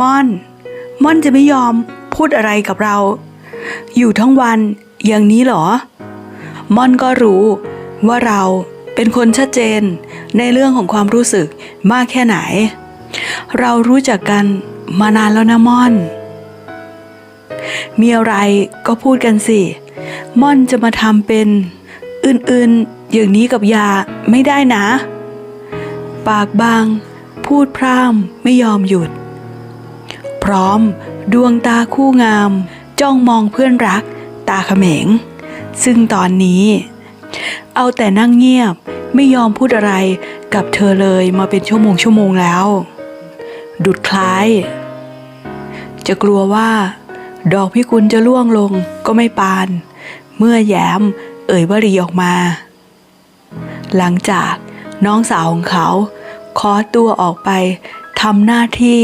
ม่อน ม่อนจะไม่ยอมพูดอะไรกับเรา อยู่ทั้งวันอย่างนี้เหรอ ม่อนก็รู้ว่าเราเป็นคนชัดเจนในเรื่องของความรู้สึกมากแค่ไหน เรารู้จักกันมานานแล้วนะม่อน มีอะไรก็พูดกันสิ ม่อนจะมาทำเป็นอื่นๆอย่างนี้กับยาไม่ได้นะ ปากบาง พูดพร่ำไม่ยอมหยุด พร้อม ดวงตาคู่งาม จ้องมองเพื่อนรัก ตาเขม็ง ซึ่งตอนนี้ เอาแต่นั่งเงียบไม่ยอมพูดอะไรกับเธอเลยมาเป็นชั่วโมงชั่วโมงแล้ว ดุดคล้าย จะกลัวว่า ดอกพิกุลจะล่วงลงก็ไม่ปาน เมื่อแย้มเอ่ยวรีออกมา หลังจากน้องสาวของเขาขอตัวออกไปทำหน้าที่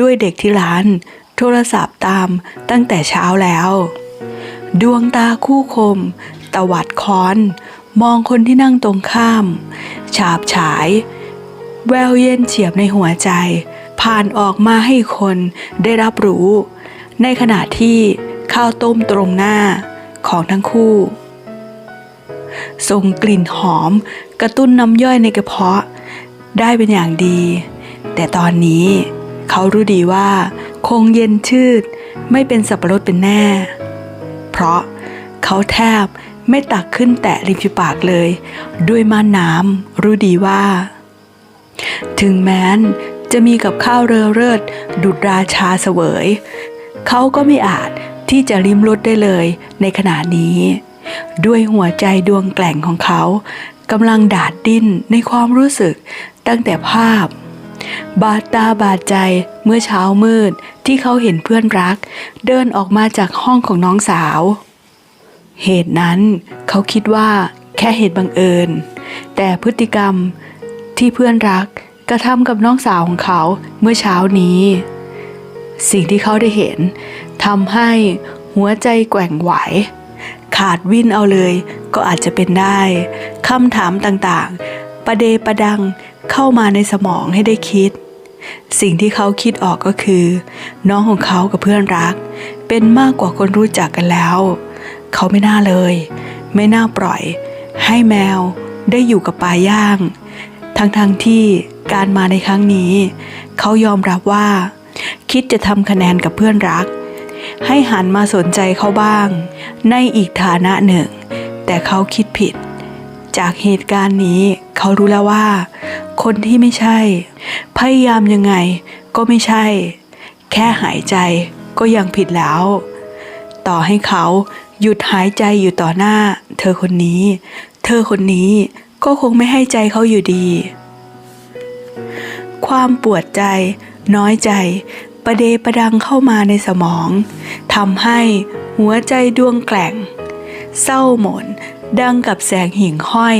ด้วยเด็กที่ร้าน โทรศัพท์ตามตั้งแต่เช้าแล้ว ดวงตาคู่คม ตวัดค้อน มองคนที่นั่งตรงข้าม ฉาบฉาย แววเย็นเฉียบในหัวใจ ผ่านออกมาให้คนได้รับรู้ ในขณะที่ข้าวต้มตรงหน้าของทั้งคู่ส่งกลิ่นหอมกระตุ้นน้ำย่อยในกระเพาะ ได้เป็นอย่างดี แต่ตอนนี้ เขารู้ดีว่า คงเย็นชืด ไม่เป็นสับปะรดเป็นแน่ เพราะเขาแทบไม่ตักขึ้นแตะริมฝีปากเลย ด้วยม่านน้ำรู้ดีว่า ถึงแม้นจะมีกับข้าวเรือเลิศดุดราชาเสวย เขาก็ไม่อาจที่จะลิ้มรสได้เลยในขณะนี้ ด้วยหัวใจดวงแกล่งของเขากำลังดาดดิ้นในความรู้สึกตั้งแต่ภาพ บาดตาบาดใจเมื่อเช้ามืดที่เขาเห็นเพื่อนรัก เดินออกมาจากห้องของน้องสาว เหตุนั้นเขาคิดว่าแค่เหตุบังเอิญ แต่พฤติกรรมที่เพื่อนรักกระทำกับน้องสาวของเขาเมื่อเช้านี้ สิ่งที่เขาได้เห็นทำให้หัวใจแกว่งไหว ขาดวิ่นเอาเลยก็อาจจะเป็นได้คำถามต่างๆ ประเดประดัง เข้ามาในสมองให้ได้คิด สิ่งที่เขาคิดออกก็คือ น้องของเขากับเพื่อนรัก เป็นมากกว่าคนรู้จักกันแล้ว เขาไม่น่าเลย ไม่น่าปล่อย ให้แมวได้อยู่กับปลาย่าง ทั้งๆทที่การมาในครั้งนี้ เขายอมรับว่า คิดจะทำคะแนนกับเพื่อนรัก ให้หันมาสนใจเขาบ้าง ในอีกฐานะหนึ่ง แต่เขาคิดผิด จากเหตุการณ์นี้เขารู้แล้วว่า คนที่ไม่ใช่ พยายามยังไงก็ไม่ใช่ แค่หายใจก็ยังผิดแล้ว ต่อให้เขาหยุดหายใจอยู่ต่อหน้า เธอคนนี้ เธอคนนี้ก็คงไม่ให้ใจเขาอยู่ดี ความปวดใจ น้อยใจ ประเดประดังเข้ามาในสมองทำให้หัวใจดวงแกล่ง เศร้าหมนดังกับแสงหิ่งห้อย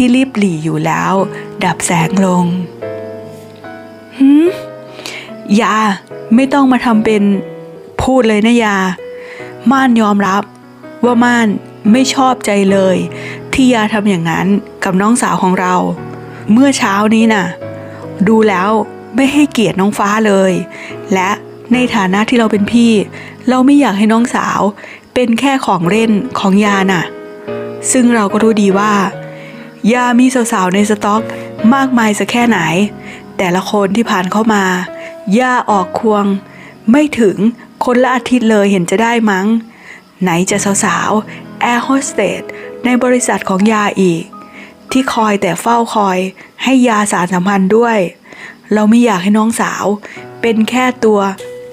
ที่รีบหลีอยู่แล้ว ดับแสงลงหืมยาไม่ต้องมาทำเป็นพูดเลยนะยา ม่านยอมรับ ว่าม่านไม่ชอบใจเลย ที่ยาทำอย่างนั้นกับน้องสาวของเรา เมื่อเช้านี้น่ะ ดูแล้วไม่ให้เกียรติน้องฟ้าเลย และในฐานะที่เราเป็นพี่ เราไม่อยากให้น้องสาว เป็นแค่ของเล่นของยาน่ะ ซึ่งเราก็รู้ดีว่า ยามีสาวๆในสต็อก มากมายสักแค่ไหน แต่ละคนที่ผ่านเข้ามาย่าออกควง ไม่ถึงคนละอาทิตย์เลยเห็นจะได้มั้ง ไหนจะสาวๆแอร์โฮสเตสในบริษัทของยาอีก ที่คอยแต่เฝ้าคอยให้ยาสารสัมพันธ์ด้วย เราไม่อยากให้น้องสาว เป็นแค่ตัว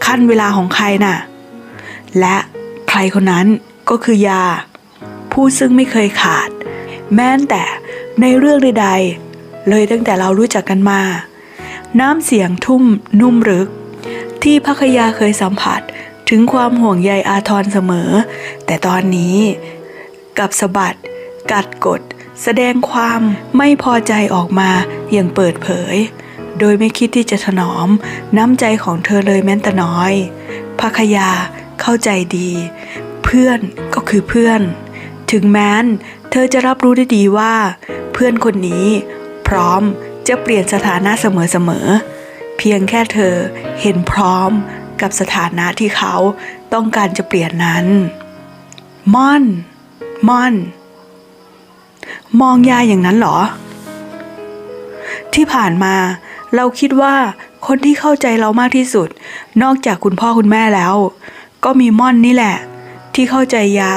ขั้นเวลาของใครน่ะ และใครคนนั้นก็คือยา ผู้ซึ่งไม่เคยขาด แม้แต่ ในเรื่องใดๆ เลยตั้งแต่เรารู้จักกันมา น้ำเสียงทุ่มนุ่มรึก ที่พักยาเคยสัมผัสถึงความห่วงใยอาทรเสมอ แต่ตอนนี้กับสะบัด กัดกด แสดงความไม่พอใจออกมาอย่างเปิดเผย โดยไม่คิดที่จะถนอมน้ำใจของเธอเลยแม้แต่น้อยพักยาเข้าใจดี เพื่อนก็คือเพื่อน ถึงแม้นเธอจะรับรู้ได้ดีว่า เพื่อนคนนี้ พร้อมจะเปลี่ยนสถานะเสมอๆ เพียงแค่เธอเห็นพร้อมกับสถานะที่เขาต้องการจะเปลี่ยนนั้นม่อนม่อน มองยายอย่างนั้นเหรอ ที่ผ่านมาเราคิดว่าคนที่เข้าใจเรามากที่สุด นอกจากคุณพ่อคุณแม่แล้ว ก็มีม่อนนี่แหละ ที่เข้าใจยา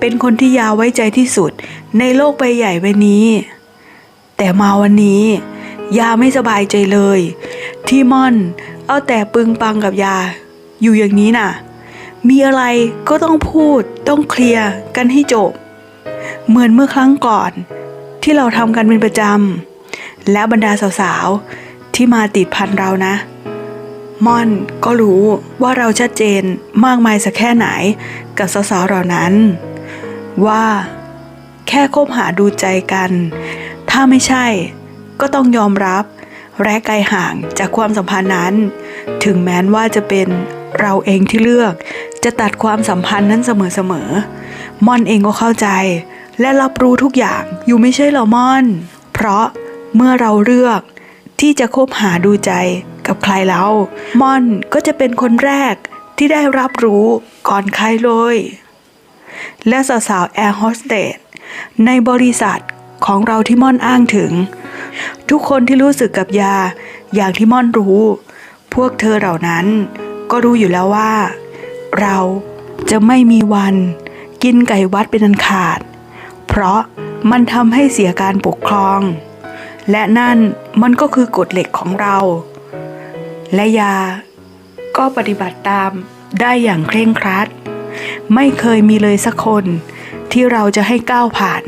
เป็นคนที่ยาไว้ใจที่สุด ในโลกใบใหญ่ใบนี้ แต่มาวันนี้ ยาไม่สบายใจเลย ที่ม่อนเอาแต่ปึงปังกับยา อยู่อย่างนี้น่ะ มีอะไรก็ต้องพูดต้องเคลียร์กันให้จบ เหมือนเมื่อครั้งก่อน ที่เราทำกันเป็นประจำและบรรดาสาวๆที่มาติดพันเรานะม่อนก็รู้ว่าเราชัดเจนมากมายสักแค่ไหนกับสาวๆเหล่านั้น ว่า แค่คบหาดูใจกัน ถ้าไม่ใช่ ก็ต้องยอมรับและไกลห่างจากความสัมพันธ์นั้น ถึงแม้ว่าจะเป็นเราเองที่เลือก จะตัดความสัมพันธ์นั้นเสมอๆมอนเองก็เข้าใจ และรับรู้ทุกอย่างอยู่ไม่ใช่เหรอมอน เพราะเมื่อเราเลือกที่จะคบหาดูใจกับใครแล้วมอนก็จะเป็นคนแรกที่ได้รับรู้ก่อนใครเลย และสาวๆแอร์โฮสเตสในบริษัทของเราที่ม่อนอ้างถึง ทุกคนที่รู้สึกกับยา อย่างที่ม่อนรู้ พวกเธอเหล่านั้น ก็รู้อยู่แล้วว่า เราจะไม่มีวันกินไก่วัดเป็นอันขาด เพราะมันทำให้เสียการปกครอง และนั่นมันก็คือกฎเหล็กของเรา และยา ก็ปฏิบัติตามได้อย่างเคร่งครัด ไม่เคยมีเลยสักคน ที่เราจะให้ก้าวผ่าน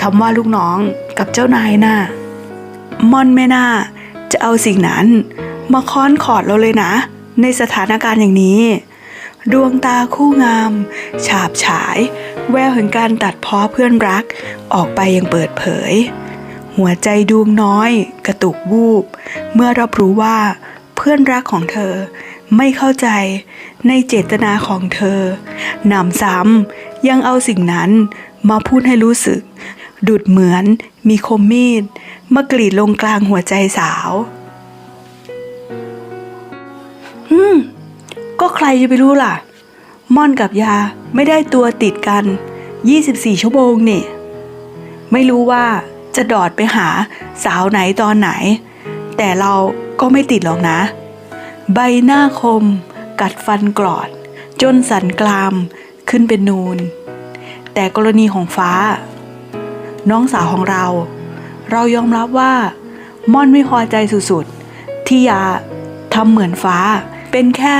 คำว่าลูกน้องกับเจ้านายน่ะม่อนไม่น่าจะเอาสิ่งนั้นมาค้อนขอดเราเลยนะ ในสถานการณ์อย่างนี้ ดวงตาคู่งาม ฉาบฉาย แววแห่งการตัดพ้อเพื่อนรักออกไปอย่างเปิดเผย หัวใจดวงน้อย กระตุกวูบ เมื่อรับรู้ว่าเพื่อนรักของเธอ ไม่เข้าใจในเจตนาของเธอหนำซ้ำยังเอาสิ่งนั้นมาพูดให้รู้สึก ดุดเหมือนมีคมมีดมากรีดลงกลางหัวใจสาว อืม ก็ใครจะไปรู้ล่ะ ม่อนกับยาไม่ได้ตัวติดกัน 24 ชั่วโมงนี่ ไม่รู้ว่าจะดอดไปหาสาวไหนตอนไหน แต่เราก็ไม่ติดหรอกนะ ใบหน้าคม กัดฟันกรอด จนสันกรามขึ้นเป็นนูน แต่กรณีของฟ้า น้องสาวของเรา เรายอมรับว่า ม่อนไม่พอใจสุดๆ ที่ยาทำเหมือนฟ้า เป็นแค่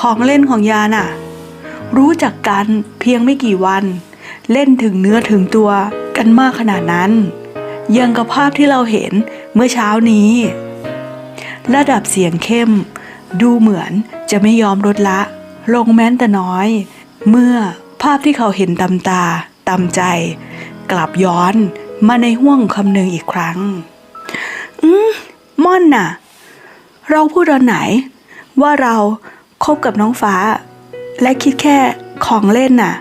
ของเล่นของยาน่ะ รู้จักกันเพียงไม่กี่วัน เล่นถึงเนื้อถึงตัวกันมากขนาดนั้น ยังกับภาพที่เราเห็นเมื่อเช้านี้ ระดับเสียงเข้ม ดูเหมือนจะไม่ยอมลดละ ลงแม้นแต่น้อย เมื่อภาพที่เขาเห็นตำตาตำใจ กลับย้อนมาในห่วงคำหนึ่งอีกครั้ง อืมม่อนน่ะ เราพูดตอนไหน ว่าเราคบกับน้องฟ้า และคิดแค่ของเล่นน่ะ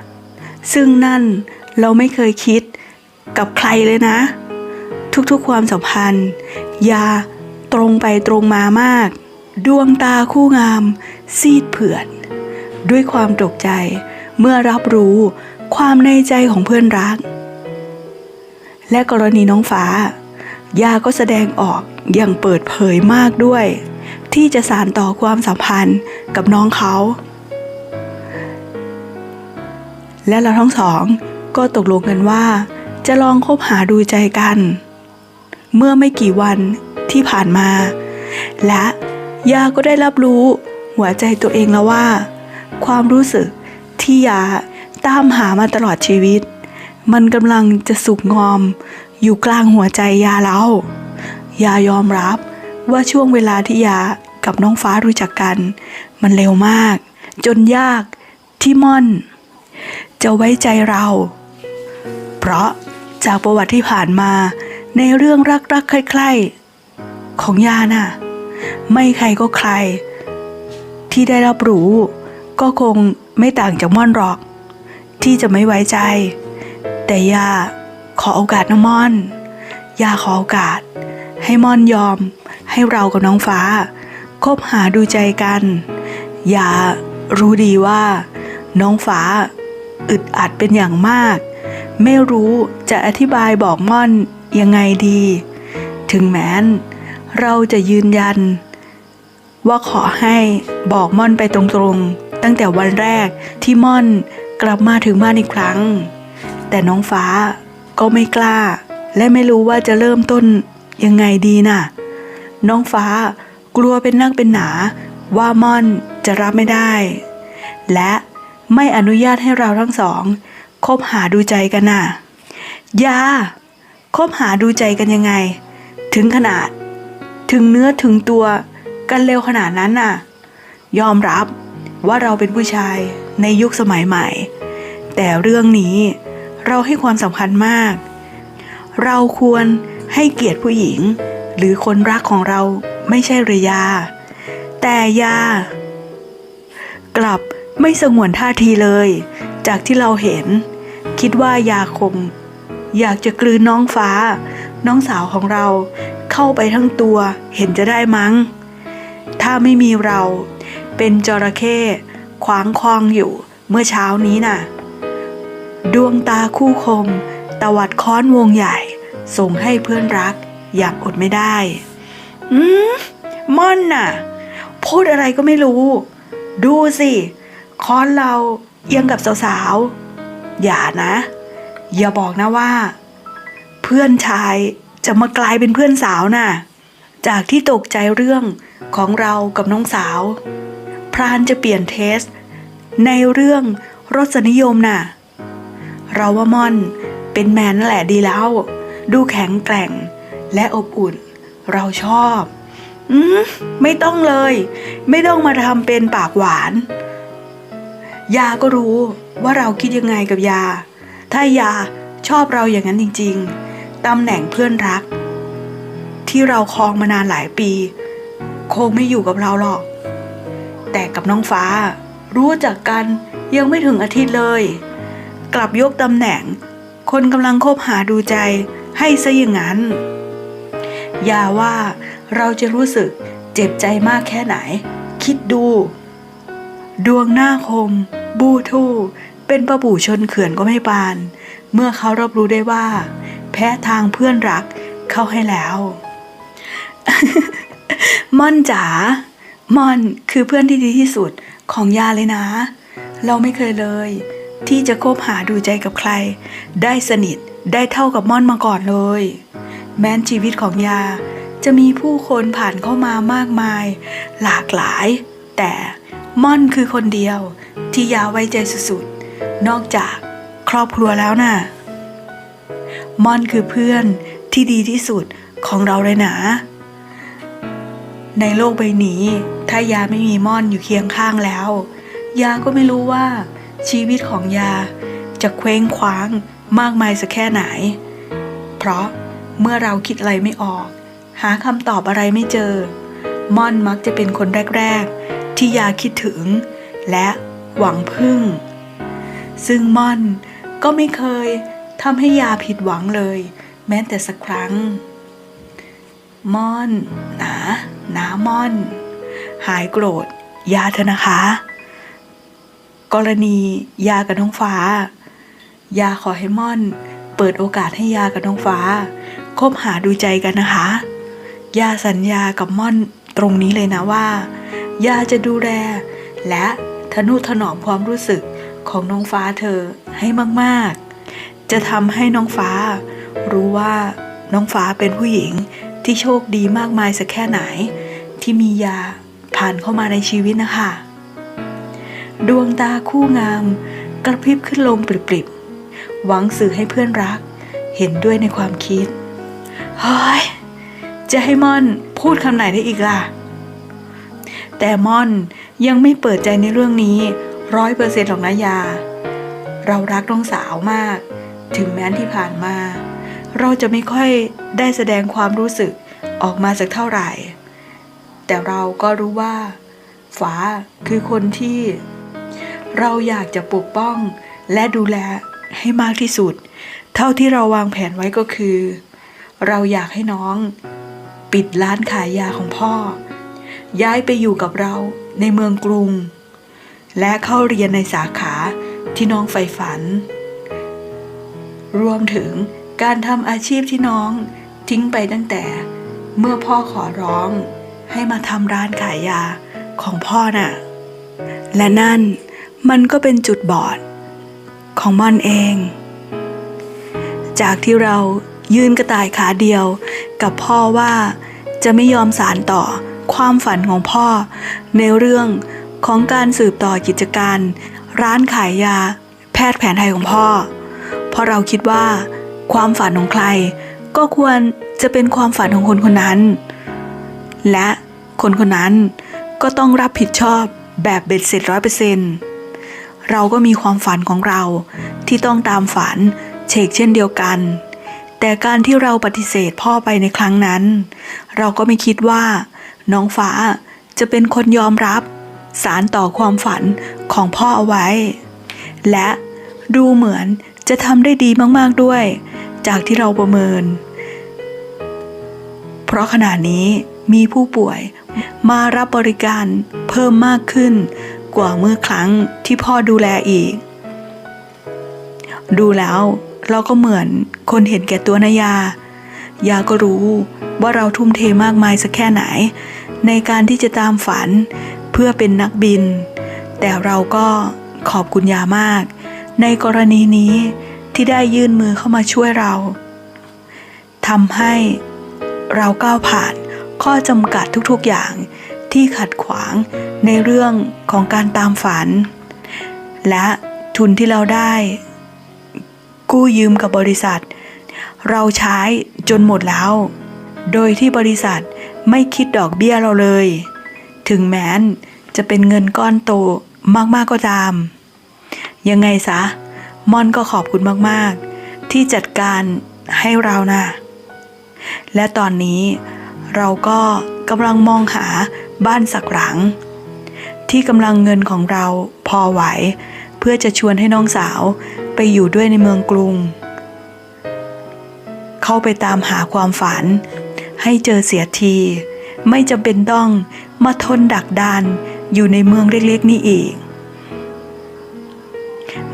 ซึ่งนั่นเราไม่เคยคิดกับใครเลยนะ ทุกๆความสัมพันธ์ ยาตรงไปตรงมามาก ดวงตาคู่งาม ซีดเผือด ด้วยความตกใจเมื่อรับรู้ความในใจของเพื่อนรัก และกรณีน้องฟ้า ยาก็แสดงออกอย่างเปิดเผยมากด้วย ที่จะสานต่อความสัมพันธ์กับน้องเขา และเราทั้งสองก็ตกลงกันว่า จะลองคบหาดูใจกัน เมื่อไม่กี่วันที่ผ่านมา และ ยาก็ได้รับรู้ หัวใจตัวเองแล้วว่า ความรู้สึกที่ยาตามหามาตลอดชีวิต มันกำลังจะสุกงอม อยู่กลางหัวใจยาแล้วยายอมรับว่าช่วงเวลาที่ยากับน้องฟ้ารู้จักกัน มันเร็วมาก จนยากที่ม่อน จะไว้ใจเรา เพราะจากประวัติที่ผ่านมาในเรื่องรักๆใคร่ๆของยาน่ะ ไม่ใครก็ใคร ที่ได้รับรู้ ก็คงไม่ต่างจากม่อนหรอก ที่จะไม่ไว้ใจ แต่ย่าขอโอกาสนะม่อนย่าขอโอกาส ให้ม่อนยอม ให้เรากับน้องฟ้า คบหาดูใจกัน อย่ารู้ดีว่า น้องฟ้า อึดอัดเป็นอย่างมาก ไม่รู้จะอธิบายบอกม่อนยังไงดี ถึงแม้น เราจะยืนยัน ว่าขอให้บอกม่อนไปตรงๆ ตั้งแต่วันแรกที่ม่อนกลับมาถึงบ้านอีกครั้ง แต่น้องฟ้าก็ไม่กล้า และไม่รู้ว่าจะเริ่มต้นยังไงดีน่ะ น้องฟ้ากลัวเป็นนักเป็นหนาว่าม่อนจะรับไม่ได้ และไม่อนุญาตให้เราทั้งสอง คบหาดูใจกันน่ะอยาคบหาดูใจกันยังไง ถึงขนาด ถึงเนื้อถึงตัวกันเร็วขนาดนั้นน่ะ ยอมรับว่าเราเป็นผู้ชายในยุคสมัยใหม่ แต่เรื่องนี้เราให้ความสำคัญมาก เราควรให้เกียรติผู้หญิง หรือคนรักของเราไม่ใช่เรยา แต่ยา กลับไม่สงวนท่าทีเลย จากที่เราเห็น คิดว่ายาคง อยากจะกลืนน้องฟ้า น้องสาวของเรา เข้าไปทั้งตัวเห็นจะได้มั้ง ถ้าไม่มีเรา เป็นจระเข้ขวางคลองอยู่เมื่อเช้านี้น่ะ ดวงตาคู่คม ตวัดค้อนวงใหญ่ ส่งให้เพื่อนรักอย่างอดไม่ได้ อืมม่อนน่ะ พูดอะไรก็ไม่รู้ ดูสิค้อนเราเอียงกับสาวๆ อย่านะ อย่าบอกนะว่า เพื่อนชาย จะมากลายเป็นเพื่อนสาวน่ะ จากที่ตกใจเรื่องของเรากับน้องสาว พรานจะเปลี่ยนเทส ในเรื่องรสนิยมน่ะ เราว่ามอนเป็นแมนนั่นแหละดีแล้ว ดูแข็งแกร่งและอบอุ่น เราชอบ อืมไม่ต้องเลย ไม่ต้องมาทำเป็นปากหวาน ยาก็รู้ว่าเราคิดยังไงกับยา ถ้ายาชอบเราอย่างนั้นจริง ๆ ตำแหน่งเพื่อนรัก ที่เราครองมานานหลายปี คงไม่อยู่กับเราหรอก แต่กับน้องฟ้ารู้จักกันยังไม่ถึงอาทิตย์เลย กลับยกตำแหน่ง คนกำลังคบหาดูใจให้ซะอย่างนั้น อย่าว่าเราจะรู้สึกเจ็บใจมากแค่ไหน คิดดู ดวงหน้าคม บูทู่เป็นประบู่ชนเขื่อนก็ไม่ปาน เมื่อเขารับรู้ได้ว่า พ้ทางเพื่อนรักเข้าให้แล้ว ม่อนจ๋า ม่อนคือเพื่อนที่ดีที่สุดของยาเลยนะ เราไม่เคยเลย ที่จะคบหาดูใจกับใคร ได้สนิทได้เท่ากับม่อนมาก่อนเลย แม้นชีวิตของยาจะมีผู้คนผ่านเข้ามามากมาย หลากหลาย แต่ม่อนคือคนเดียวที่ยาไว้ใจสุดๆ นอกจากครอบครัวแล้วน่ะ ม่อนคือเพื่อนที่ดีที่สุดของเราเลยนะในโลกใบนี้ ถ้ายาไม่มีม่อนอยู่เคียงข้างแล้ว ยาก็ไม่รู้ว่า ชีวิตของยาจะเคว้งคว้างมากมายสักแค่ไหน เพราะเมื่อเราคิดอะไรไม่ออก หาคำตอบอะไรไม่เจอ ม่อนมักจะเป็นคนแรก ๆ ที่ยาคิดถึง และหวังพึ่ง ซึ่งม่อนก็ไม่เคย ทำให้ยาผิดหวังเลย แม้แต่สักครั้ง ม่อน หนาหนาม่อน หายโกรธ ยาเถอนะคะ กรณียากับน้องฟ้า ยาขอให้ม่อน เปิดโอกาสให้ยากับน้องฟ้า คบหาดูใจกันนะคะ ยาสัญญากับม่อนตรงนี้เลยนะว่า ยาจะดูแลและทนุถนอมความรู้สึกของน้องฟ้าเธอให้มาก ๆ จะทำให้น้องฟ้า รู้ว่าน้องฟ้าเป็นผู้หญิงที่โชคดีมากมายสักแค่ไหน ที่มียาผ่านเข้ามาในชีวิตนะคะ ดวงตาคู่งาม กระพริบขึ้นลงปริบๆ หวังสื่อให้เพื่อนรัก เห็นด้วยในความคิดเฮ้ยจะให้ม่อนพูดคำไหนได้อีกล่ะ แต่ม่อนยังไม่เปิดใจในเรื่องนี้ร้อยเปอร์เซ็นต์หรอกนะยา เรารักน้องสาวมาก ถึงแม้นที่ผ่านมา เราจะไม่ค่อยได้แสดงความรู้สึกออกมาสักเท่าไหร่ แต่เราก็รู้ว่าฟ้าคือคนที่ เราอยากจะปกป้องและดูแลให้มากที่สุด เท่าที่เราวางแผนไว้ก็คือ เราอยากให้น้อง ปิดร้านขายยาของพ่อ ย้ายไปอยู่กับเราในเมืองกรุง และเข้าเรียนในสาขาที่น้องใฝ่ฝัน รวมถึงการทำอาชีพที่น้องทิ้งไปตั้งแต่ เมื่อพ่อขอร้อง ให้มาทำร้านขายยาของพ่อน่ะ และนั่นมันก็เป็นจุดบอด ของมอนเอง จากที่เรายืนกระต่ายขาเดียวกับพ่อว่าจะไม่ยอมสารต่อความฝันของพ่อ ในเรื่องของการสืบต่อกิจการ ร้านขายยา แพทย์แผนไทยของพ่อ เพราะเราคิดว่า ความฝันของใคร ก็ควรจะเป็นความฝันของคนคนนั้น และคนคนนั้นก็ต้องรับผิดชอบแบบเบ็ดเสร็จร้อยเปอร์เซ็นต์เราก็มีความฝันของเราที่ต้องตามฝันเชกเช่นเดียวกัน แต่การที่เราปฏิเสธพ่อไปในครั้งนั้น เราก็ไม่คิดว่า น้องฟ้าจะเป็นคนยอมรับ สารต่อความฝันของพ่อเอาไว้ และดูเหมือน จะทำได้ดีมากๆด้วย จากที่เราประเมิน เพราะขณะนี้มีผู้ป่วยมารับบริการเพิ่มมากขึ้นกว่าเมื่อครั้งที่พ่อดูแลอีก ดูแล้วเราก็เหมือนคนเห็นแก่ตัวนายา ยาก็รู้ว่าเราทุ่มเทมากมายสักแค่ไหน ในการที่จะตามฝันเพื่อเป็นนักบิน แต่เราก็ขอบคุณยามาก ในกรณีนี้ที่ได้ยื่นมือเข้ามาช่วยเราทำให้เราก้าวผ่านข้อจำกัดทุกๆอย่างที่ขัดขวางในเรื่องของการตามฝัน และทุนที่เราได้ กู้ยืมกับบริษัท เราใช้จนหมดแล้ว โดยที่บริษัทไม่คิดดอกเบี้ยเราเลย ถึงแม้นจะเป็นเงินก้อนโตมากๆก็ตาม ยังไงซะม่อนก็ขอบคุณมากๆ ที่จัดการให้เรานะและตอนนี้เราก็กำลังมองหาบ้านสักหลัง ที่กำลังเงินของเราพอไหว เพื่อจะชวนให้น้องสาวไปอยู่ด้วยในเมืองกรุง เข้าไปตามหาความฝัน ให้เจอเสียที ไม่จำเป็นต้องมาทนดักดานอยู่ในเมืองเล็กๆนี้อีก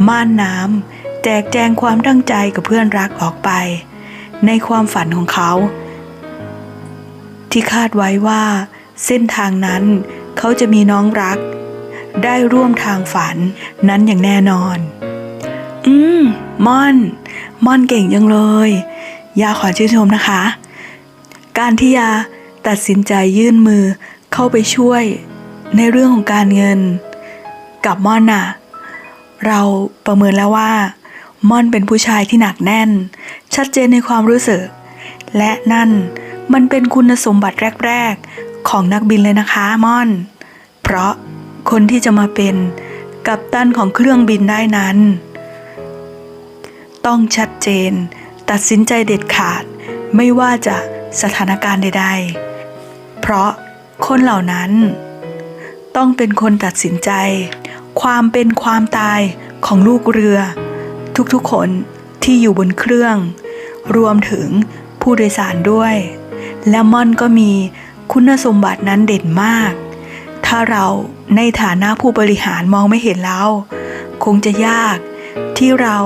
ม่านน้ำแจกแจงความตั้งใจกับเพื่อนรักออกไป ในความฝันของเขา ที่คาดไว้ว่า เส้นทางนั้นเขาจะมีน้องรัก ได้ร่วมทางฝันนั้นอย่างแน่นอน อืมม่อนม่อนเก่งจังเลย ยาขอชื่นชมนะคะ การที่ยาตัดสินใจยื่นมือเข้าไปช่วยในเรื่องของการเงิน กับม่อนน่ะ เราประเมินแล้วว่า ม่อนเป็นผู้ชายที่หนักแน่น ชัดเจนในความรู้สึก และนั่นมันเป็นคุณสมบัติแรก ๆ ของนักบินเลยนะคะม่อน เพราะคนที่จะมาเป็นกัปตันของเครื่องบินได้นั้น ต้องชัดเจน ตัดสินใจเด็ดขาด ไม่ว่าจะสถานการณ์ใด ๆ เพราะคนเหล่านั้น ต้องเป็นคนตัดสินใจ ความเป็นความตายของลูกเรือ ทุกๆคนที่อยู่บนเครื่อง รวมถึงผู้โดยสารด้วย และม่อนก็มีคุณสมบัตินั้นเด่นมาก ถ้าเราในฐานะผู้บริหารมองไม่เห็นแล้ว คงจะยากที่เรา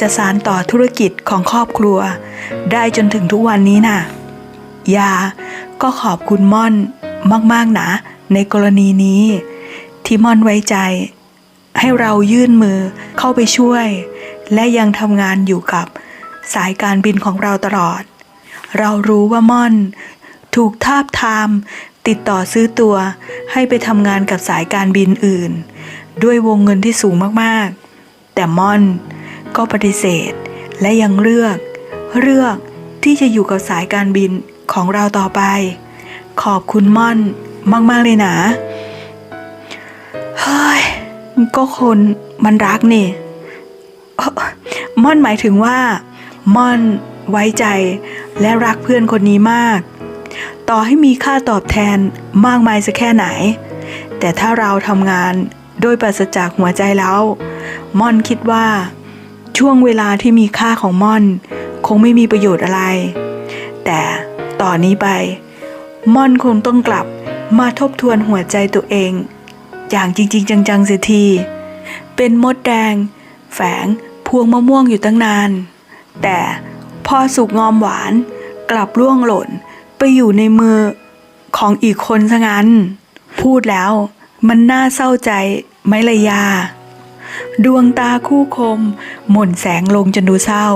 จะสานต่อธุรกิจของครอบครัว ได้จนถึงทุกวันนี้น่ะ ยาก็ขอบคุณม่อนมาก ๆ นะ ในกรณีนี้ ที่ม่อนไว้ใจ ให้เรายื่นมือเข้าไปช่วย และยังทำงานอยู่กับสายการบินของเราตลอด เรารู้ว่าม่อน ถูกทาบทาม ติดต่อซื้อตัวให้ไปทำงานกับสายการบินอื่น ด้วยวงเงินที่สูงมากๆ แต่ม่อนก็ปฏิเสธ และยังเลือก เลือกที่จะอยู่กับสายการบินของเราต่อไป ขอบคุณม่อนมาก ๆ เลยนะ ก็คนมันรักนี่ม่อนหมายถึงว่า ม่อนไว้ใจและรักเพื่อนคนนี้มาก ต่อให้มีค่าตอบแทนมากมายสักแค่ไหน แต่ถ้าเราทำงานโดยปราศจากหัวใจแล้ว ม่อนคิดว่า ช่วงเวลาที่มีค่าของม่อน คงไม่มีประโยชน์อะไร แต่ต่อนนี้ไป ม่อนคงต้องกลับมาทบทวนหัวใจตัวเอง อย่างจริง ๆ จังๆเสียที เป็นมดแดง แฝงพวงมะม่วงอยู่ตั้งนาน แต่พอสุกงอมหวานกลับร่วงหล่นไปอยู่ในมือของอีกคนซะงั้น พูดแล้วมันน่าเศร้าใจไหมเลยยา ดวงตาคู่คม หม่นแสงลงจนดูเศร้า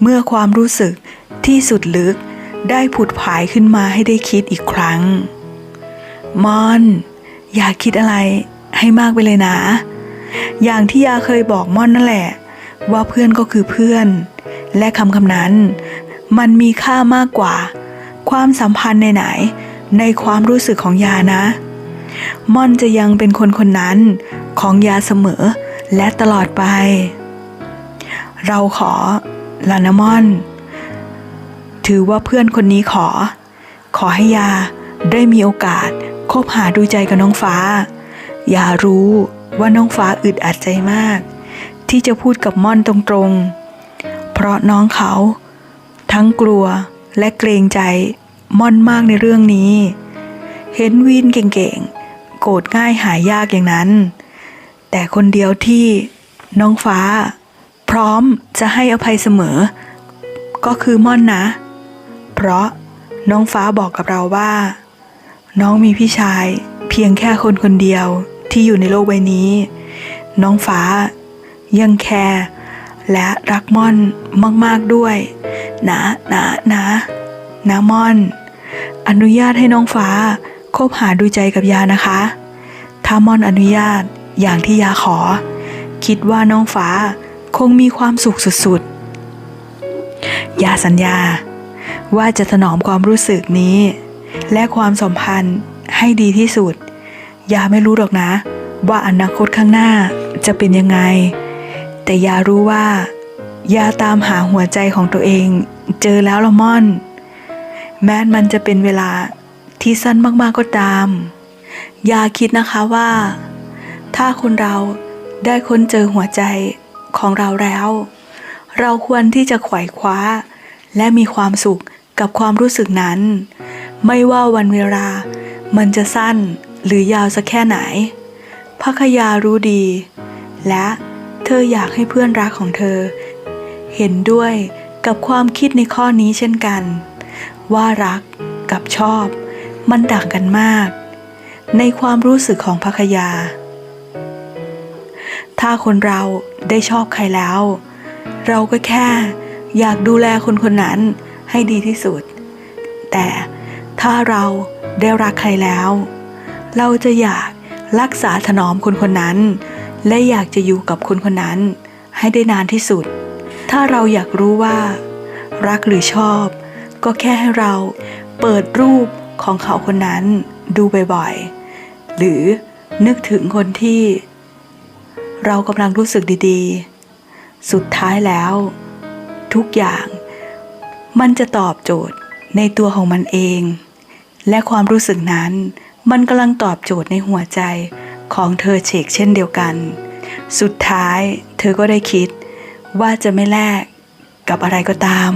เมื่อความรู้สึกที่สุดลึกได้ผุดผายขึ้นมาให้ได้คิดอีกครั้ง มอน ย่าคิดอะไรให้มากไปเลยนะ อย่างที่ยาเคยบอกม่อนนั่นแหละ ว่าเพื่อนก็คือเพื่อน และคำคำนั้น มันมีค่ามากกว่า ความสัมพันธ์ไหนๆในความรู้สึกของยานะ ม่อนจะยังเป็นคนคนนั้นของยาเสมอและตลอดไป เราขอลานะม่อน ถือว่าเพื่อนคนนี้ขอ ขอให้ยาได้มีโอกาส คบหาดูใจกับน้องฟ้า อย่ารู้ว่าน้องฟ้าอึดอัดใจมาก ที่จะพูดกับม่อนตรงๆ เพราะน้องเขา ทั้งกลัวและเกรงใจม่อนมากในเรื่องนี้ เห็นวีนเก่งๆ โกรธง่ายหายยากอย่างนั้น แต่คนเดียวที่น้องฟ้า พร้อมจะให้อภัยเสมอ ก็คือม่อนนะ เพราะน้องฟ้าบอกกับเราว่า น้องมีพี่ชาย เพียงแค่คนคนเดียวที่อยู่ในโลกใบนี้ น้องฟ้ายังแคร์และรักม่อนมาก ๆด้วย นะนะนะนะม่อน อนุญาตให้น้องฟ้าคบหาดูใจกับยานะคะ ถ้าม่อนอนุญาตอย่างที่ยาขอ คิดว่าน้องฟ้าคงมีความสุขสุดๆ ยาสัญญา ว่าจะถนอมความรู้สึกนี้ และความสัมพันธ์ให้ดีที่สุด ยาไม่รู้หรอกนะ ว่าอนาคตข้างหน้าจะเป็นยังไง แต่ยารู้ว่า ยาตามหาหัวใจของตัวเอง เจอแล้วละม่อน แม้มันจะเป็นเวลาที่สั้นมากๆก็ตาม ยาคิดนะคะว่า ถ้าคนเราได้ค้นเจอหัวใจของเราแล้ว เราควรที่จะขว่คว้า และมีความสุขกับความรู้สึกนั้น ไม่ว่าวันเวลา มันจะสั้นหรือยาวสักแค่ไหนพักยารู้ดี และเธออยากให้เพื่อนรักของเธอ เห็นด้วยกับความคิดในข้อนี้เช่นกัน ว่ารักกับชอบ มันต่างกันมาก ในความรู้สึกของพักยา ถ้าคนเราได้ชอบใครแล้ว เราก็แค่อยากดูแลคนคนนั้นให้ดีที่สุด แต่ ถ้าเราได้รักใครแล้ว เราจะอยากรักษาถนอมคนคนนั้น และอยากจะอยู่กับคนคนนั้น ให้ได้นานที่สุด ถ้าเราอยากรู้ว่า รักหรือชอบ ก็แค่ให้เราเปิดรูปของเขาคนนั้นดูบ่อยๆ หรือนึกถึงคนที่ เรากำลังรู้สึกดีๆ สุดท้ายแล้ว ทุกอย่าง มันจะตอบโจทย์ในตัวของมันเอง และความรู้สึกนั้น มันกำลังตอบโจทย์ในหัวใจของเธอเชกเช่นเดียวกัน สุดท้ายเธอก็ได้คิดว่าจะไม่แลกกับอะไรก็ตาม